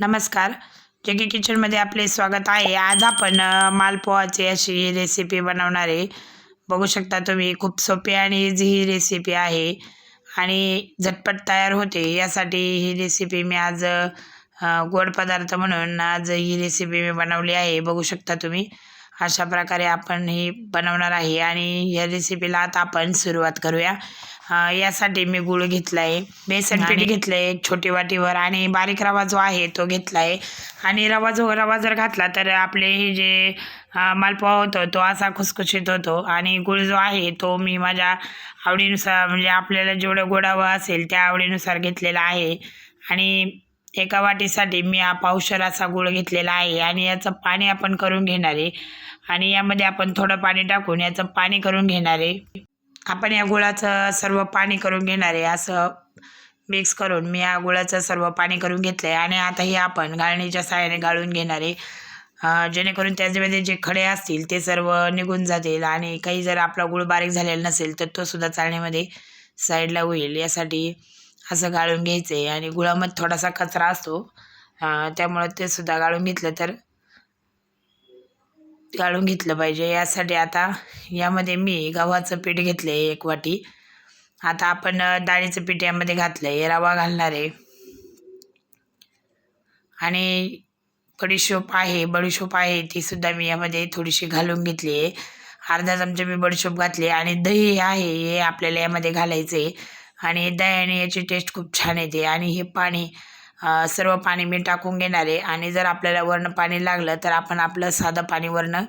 नमस्कार. जगी किचनमध्ये आपले स्वागत आहे. आज आपण मालपोहाची अशी रेसिपी बनवणार आहे. बघू शकता तुम्ही खूप सोपी आणि इझी ही रेसिपी आहे. आणि झटपट तयार होते. यासाठी ही रेसिपी मी आज गोड पदार्थ म्हणून आज ही रेसिपी मी बनवली आहे. बघू शकता तुम्ही अशा प्रकारे आपण ही बनवणार आहे. आणि या रेसिपीला आता आपण सुरुवात करूया. यासाठी मी गूळ घेतला आहे बेसन पीठ घेतलं आहे छोटी वाटीवर आणि बारीक रवा जो आहे तो घेतला आहे आणि रवा जो रवा जर घातला तर आपले हे जे मालपोहा होतो तो असा खुसखुशीत होतो. आणि गूळ जो आहे तो मी माझ्या आवडीनुसार म्हणजे आपल्याला जेवढं गोडावं असेल त्या आवडीनुसार घेतलेला आहे. आणि एका वाटीसाठी मी हा पावशर असा गूळ घेतलेला आहे. आणि याचं पाणी आपण करून घेणार आहे. आणि यामध्ये आपण थोडं पाणी टाकून याचं पाणी करून घेणार आहे. आपण या गुळाचं सर्व पाणी करून घेणार आहे. असं मिक्स करून मी या गुळाचं सर्व पाणी करून घेतलं आहे आणि आता हे आपण गाळणीच्या साह्याने गाळून घेणार आहे. जेणेकरून त्याच्यामध्ये जे खडे असतील ते सर्व निघून जातील आणि काही जर आपला गुळ बारीक झालेला नसेल तर तो सुद्धा चाळणीमध्ये साईडला होईल. यासाठी असं गाळून घ्यायचं आहे आणि गुळामध्ये थोडासा कचरा असतो. त्यामुळं ते सुद्धा गाळून घेतलं तर गाळून घेतलं पाहिजे. यासाठी आता यामध्ये मी गव्हाचं पीठ घेतलं आहे एक वाटी. आता आपण डाळीचं पीठ यामध्ये घातलं आहे रवा घालणार आहे. आणि बडीशोप आहे बडीशोप आहे ती सुद्धा मी यामध्ये थोडीशी घालून घेतली आहे. अर्धा चमचा मी बडीशोप घातली आणि दही आहे हे आपल्याला यामध्ये घालायचं आहे आणि दह्याने याची टेस्ट खूप छान येते. आणि हे पाणी सर्व पाणी मी टाकून घेणार आहे. आणि जर आपल्याला वरण पाणी लागलं तर आपण आपलं साधं पाणी वर्ण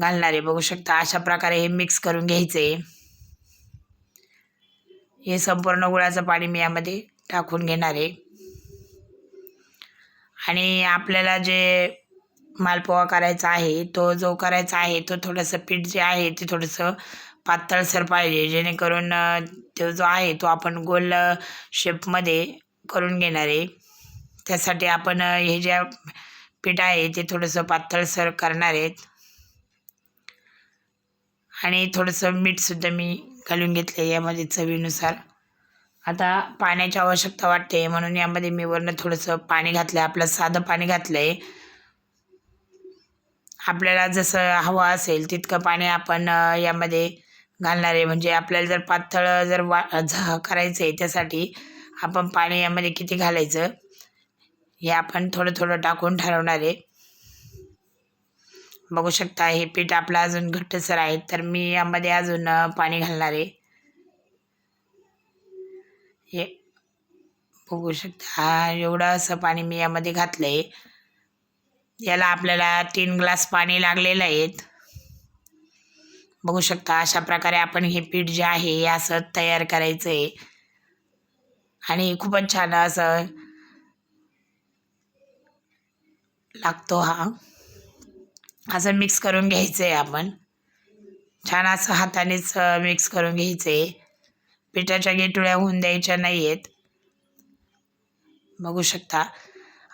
घालणार आहे. बघू शकता अशा प्रकारे हे मिक्स करून घ्यायचं आहे हे संपूर्ण गुळाचं पाणी मी यामध्ये टाकून घेणार आहे. आणि आपल्याला जे मालपोहा करायचा आहे तो जो करायचा आहे तो थोडंसं पीठ जे आहे ते थोडंसं पातळसर पाहिजे. जेणेकरून तो जो आहे तो आपण गोल शेपमध्ये करून घेणार आहे. त्यासाठी आपण हे ज्या पीठ आहे ते थोडंसं पातळसर करणार आहेत. आणि थोडंसं मीठसुद्धा मी घालून घेतलं आहे यामध्ये चवीनुसार. आता पाण्याची आवश्यकता वाटते म्हणून यामध्ये मी वरनं थोडंसं पाणी घातलं आहे आपलं साधं पाणी घातलं आहे आपल्याला जसं हवं असेल तितकं पाणी आपण यामध्ये घालणार आहे. म्हणजे आपल्याला जर पातळ जर वा झ करायचं आहे त्यासाठी आपण पाणी यामध्ये किती घालायचं? हे आपण थोडं थोडं टाकून ठरवणार आहे. बघू शकता हे पीठ आपलं अजून घट्टसर आहे तर मी यामध्ये अजून पाणी घालणार आहे. हे बघू शकता एवढं असं पाणी मी यामध्ये घातलं आहे याला आपल्याला तीन ग्लास पाणी लागलेलं आहेत बघू शकता अशा प्रकारे आपण हे पीठ जे आहे हे असं तयार करायचं आहे आणि खूपच छान असं लागतो हा. असं मिक्स करून घ्यायचं आहे आपण. छान असं हातानेच मिक्स करून घ्यायचं आहे पिठाच्या गेटुळ्या होऊन द्यायच्या नाही आहेत बघू शकता.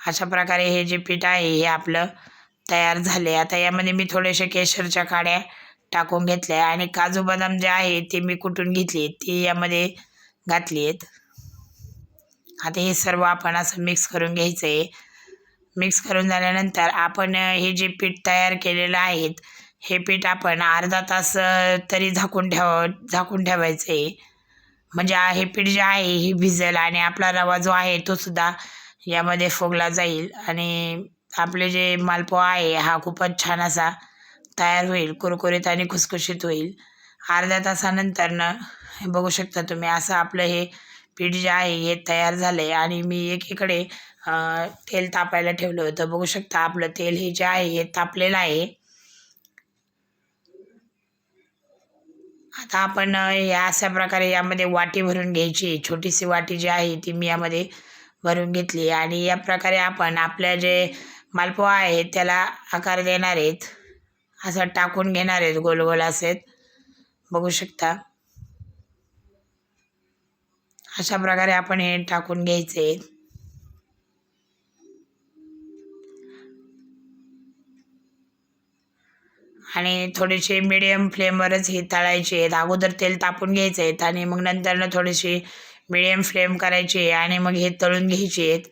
अशा प्रकारे हे जे पीठ आहे हे आपलं तयार झाले आता यामध्ये मी थोडेसे केशरच्या काड्या टाकून घेतल्या आणि काजू बदाम जे आहे ते मी कुटून घेतली ती यामध्ये घातली आहेत. आता हे सर्व आपण असं मिक्स करून घ्यायचं आहे मिक्स करून झाल्यानंतर आपण हे जे पीठ तयार केलेलं आहेत हे पीठ आपण अर्धा तास तरी झाकून ठेव झाकून ठेवायचं आहे. म्हणजे हे पीठ जे आहे हे भिजेल आणि आपला रवा जो आहे तो सुद्धा यामध्ये फोगला जाईल आणि आपले जे मालपोहा आहे हा खूपच छान असा तयार होईल कुरकुरीत आणि खुसखुशीत होईल. अर्ध्या तासानंतर न बघू शकता तुम्ही असं आपलं हे पीठ जे आहे हे तयार झालं आहे आणि मी एकीकडे एक तेल तापायला ठेवलं होतं. बघू शकता आपलं तेल हे जे आहे हे तापलेलं आहे. आता आपण या अशा प्रकारे यामध्ये वाटी भरून घ्यायची. छोटीशी वाटी जी आहे ती मी यामध्ये भरून घेतली. आणि या प्रकारे आपण आपल्या जे मालपोहा आहेत त्याला आकार देणार आहेत. असं टाकून घेणार आहेत गोल गोल असेत बघू शकता. अशा प्रकारे आपण हे टाकून घ्यायचे. आहेत आणि थोडेसे मिडियम फ्लेमवरच हे तळायचे. आहेत अगोदर तेल तापून घ्यायचे आहेत आणि मग नंतरनं थोडीशी मिडियम फ्लेम करायची आहे आणि मग हे तळून घ्यायचे आहेत.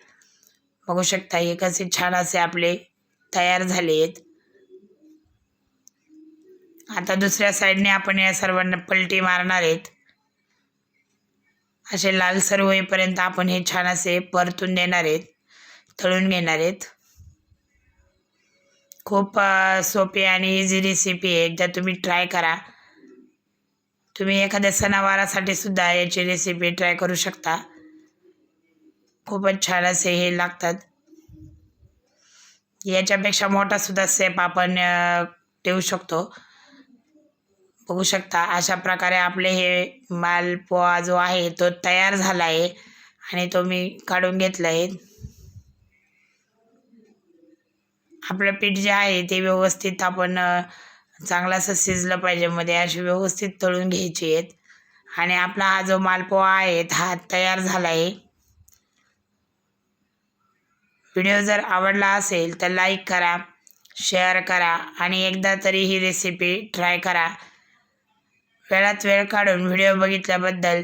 बघू शकता हे कसे छान असे आपले तयार झाले आहेत. आता दुसऱ्या साईडने आपण या सर्वांना पलटी मारणार आहेत. असे लालसर होईपर्यंत आपण हे छान असे परतून देणार आहेत तळून घेणार आहेत. खूप सोपी आणि इझी रेसिपी आहे. एकदा तुम्ही ट्राय करा. तुम्ही एखाद्या सणावारासाठी सुद्धा याची रेसिपी ट्राय करू शकता. खूपच छान असे हे लागतात. याच्यापेक्षा मोठा सुद्धा सेप आपण ठेवू शकतो. बघू शकता अशा प्रकारे आपले हे मालपोहा जो आहे तो तयार झाला आहे आणि तो मी काढून घेतला आहे. आपलं पीठ जे आहे ते व्यवस्थित आपण चांगलं असं शिजलं पाहिजे मध्ये अशी व्यवस्थित तळून घ्यायची आहेत. आणि आपला हा जो मालपोहा आहे हा तयार झाला आहे. व्हिडिओ जर आवडला असेल तर लाईक करा शेअर करा आणि एकदा तरी ही रेसिपी ट्राय करा. वेळात वेळ काढून व्हिडिओ बघितल्याबद्दल